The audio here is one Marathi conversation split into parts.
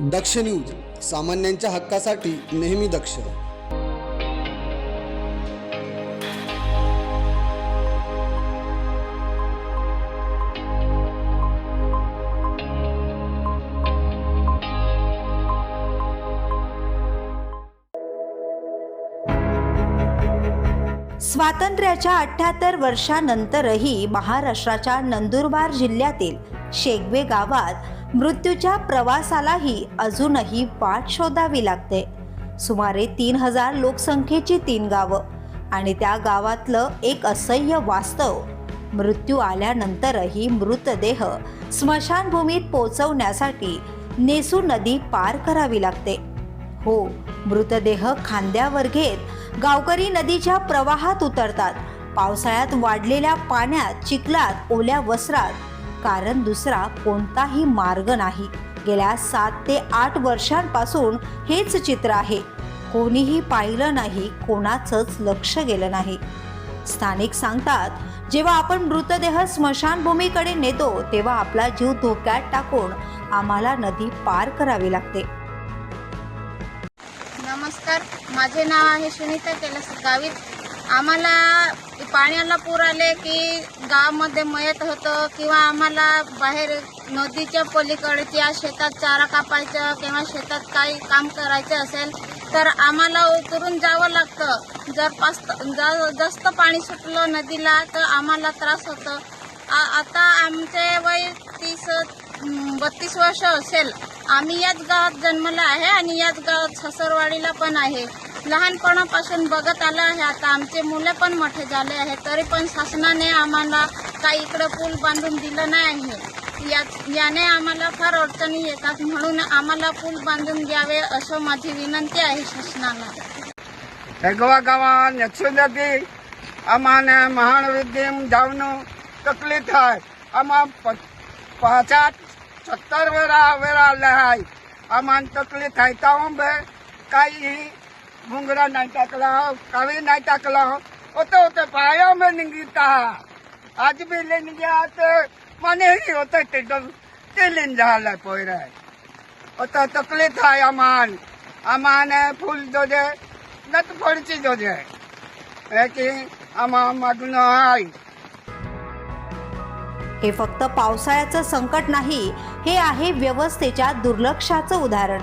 दक्ष न्यूज सामान्यांच्या हक्कासाठी नेहमी दक्ष. स्वातंत्र्याच्या अठ्ठ्याहत्तर वर्षानंतरही महाराष्ट्राच्या नंदुरबार जिल्ह्यातील शेगवे गावात मृत्यूच्या प्रवासालाही अजूनही वाट शोधावी लागते. सुमारे तीन हजार लोकसंख्येची तीन गावं आणि त्या गावातलं एक असह्य वास्तव. मृत्यू आल्यानंतरही मृतदेह स्मशानभूमीत पोचवण्यासाठी नेसू नदी पार करावी लागते. हो मृतदेह खांद्यावर घेत गावकरी नदीच्या प्रवाहात उतरतात. पावसाळ्यात वाढलेल्या पाण्यात चिखलात ओल्या वस्त्रात कारण दुसरा कोणताही मार्ग नाही. गेल्या सात ते आठ वर्षांपासून हेच चित्र आहे. कोणीही पाहिलं नाही कोणाचंच लक्ष गेलं नाही. स्थानिक सांगतात जेव्हा आपण मृतदेह स्मशानभूमीकडे नेतो तेव्हा आपला जीव धोक्यात टाकून आम्हाला नदी पार करावी लागते. नमस्कार माझे नाव आहे सुनीता कैलास गावित. आम्हाला पाण्याला पूर आले की गावामध्ये मयत होतं किंवा आम्हाला बाहेर नदीच्या पलीकडच्या शेतात चारा कापायचं किंवा शेतात काही काम करायचं असेल तर आम्हाला उतरून जावं लागतं. जर पास जा- जास्त पाणी सुटलं नदीला तर आम्हाला त्रास होतो. आता आमचे वय तीस बत्तीस वर्ष असेल. आम्ही याच गावात जन्मला आहे आणि याच गावात ससरवाडीला पण आहे. लहानपणापासून बघत आलं आहे. आता आमचे मुलं पण मोठे झाले आहे तरी पण शासनाने आम्हाला काही इकडं पूल बांधून दिलं नाही आहे. या याने आम्हाला फार अडचणी येतात. म्हणून आम्हाला पूल बांधून द्यावे असं माझी विनंती आहे शासनाला. हेगवा गावात नक्षी आम्हाने महान विद्यम जाऊन तकलीफ आहे. आम्हा पाचात सत्तर वेळा वेळा आल्या आहे. आम्हाला तकलीफ आहे. त्यामुळे काही काही घुंगरा नाही टाकला कावे नाही टाकला. होतं होतं पाया में निघता. आज भी लेन गया तो मने ही होते ते डर ते लेन झाला पोयरा. होता तकलीफ आहे अमान. अमान फुल जो दे नत फडची जो दे याची आम्हा मागणं आहे हे फक्त पावसाळ्याचं संकट नाही हे आहे व्यवस्थेच्या दुर्लक्षाचं उदाहरण.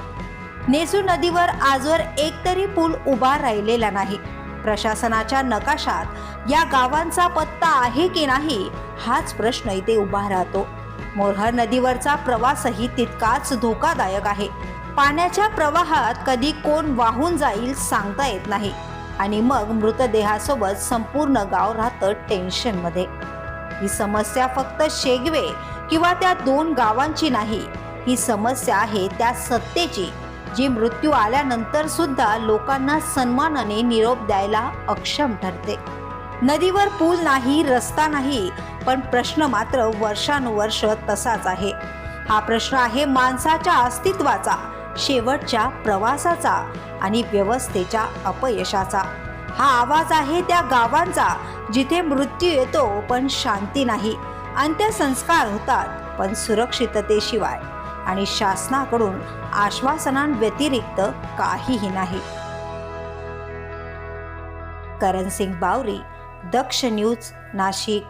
नेसू नदीवर आजवर एकतरी पूल उभा राहिलेला नाही. प्रशासनाच्या नकाशात या गावांचा पत्ता आहे की नाही हाच प्रश्न इथे उभा राहतो. मोरहर नदीवरचा प्रवासही तितकाच धोकादायक आहे. पाण्याच्या प्रवाहात कधी कोण वाहून जाईल सांगता येत नाही. आणि मग मृतदेहासोबत संपूर्ण गाव राहतं टेन्शनमध्ये. ही समस्या फक्त शेगवे किंवा त्या दोन गावांची नाही ही समस्या आहे त्या सत्तेची. जी मृत्यू आल्यानंतर सुद्धा लोकांना सन्मानाने निरोप द्यायला अक्षम ठरते. नदीवर पूल नाही रस्ता नाही पण प्रश्न मात्र वर्षानुवर्ष तसाच आहे. हा प्रश्न आहे माणसाच्या अस्तित्वाचा शेवटच्या प्रवासाचा आणि व्यवस्थेच्या अपयशाचा. हा आवाज आहे त्या गावांचा जिथे मृत्यू येतो पण शांती नाही. अंत्यसंस्कार होतात पण सुरक्षिततेशिवाय. आणि शासनाकडून आश्वासनांव्यतिरिक्त काहीही नाही. करण सिंग बावरी दक्ष न्यूज नाशिक.